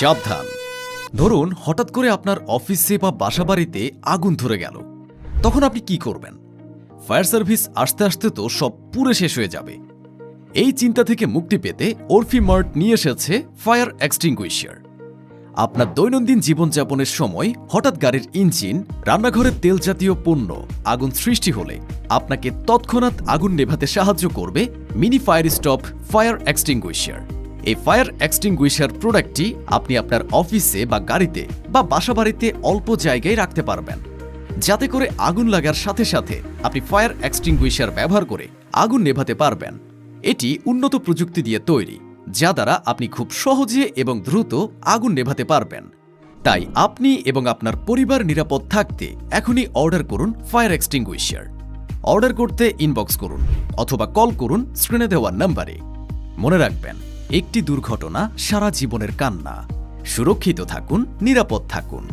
সাবধান। ধরুন, হঠাৎ করে আপনার অফিসে বা বাসাবাড়িতে আগুন ধরে গেল। তখন আপনি কি করবেন? ফায়ার সার্ভিস আসতে আসতে তো সব পুরে শেষ হয়ে যাবে। এই চিন্তা থেকে মুক্তি পেতে ওরফি মার্ট নিয়ে এসেছে ফায়ার এক্সটিংগুইশার। আপনার দৈনন্দিন জীবনযাপনের সময় হঠাৎ গাড়ির ইঞ্জিন, রান্নাঘরের তেল জাতীয় পণ্য, আগুন সৃষ্টি হলে আপনাকে তৎক্ষণাৎ আগুন নেভাতে সাহায্য করবে mini fire stop fire extinguisher. এই ফায়ার এক্সটিংগুইশার প্রোডাক্টটি আপনি আপনার অফিসে বা গাড়িতে বা বাসাবাড়িতে অল্প জায়গায় রাখতে পারবেন। যাতে করে আগুন লাগার সাথে সাথে আপনি ফায়ার এক্সটিংগুইশার ব্যবহার করে আগুন নেভাতে পারবেন। এটি উন্নত প্রযুক্তি দিয়ে তৈরি, যা দ্বারা আপনি খুব সহজে এবং দ্রুত আগুন নেভাতে পারবেন। তাই আপনি এবং আপনার পরিবার নিরাপদ থাকতে এখনই অর্ডার করুন ফায়ার এক্সটিংগুইশার। অর্ডার করতে ইনবক্স করুন অথবা কল করুন স্ক্রিনে দেওয়া নাম্বারে। মনে রাখবেন একটি দুর্ঘটনা সারা জীবনের কান্না। সুরক্ষিত থাকুন নিরাপদ থাকুন।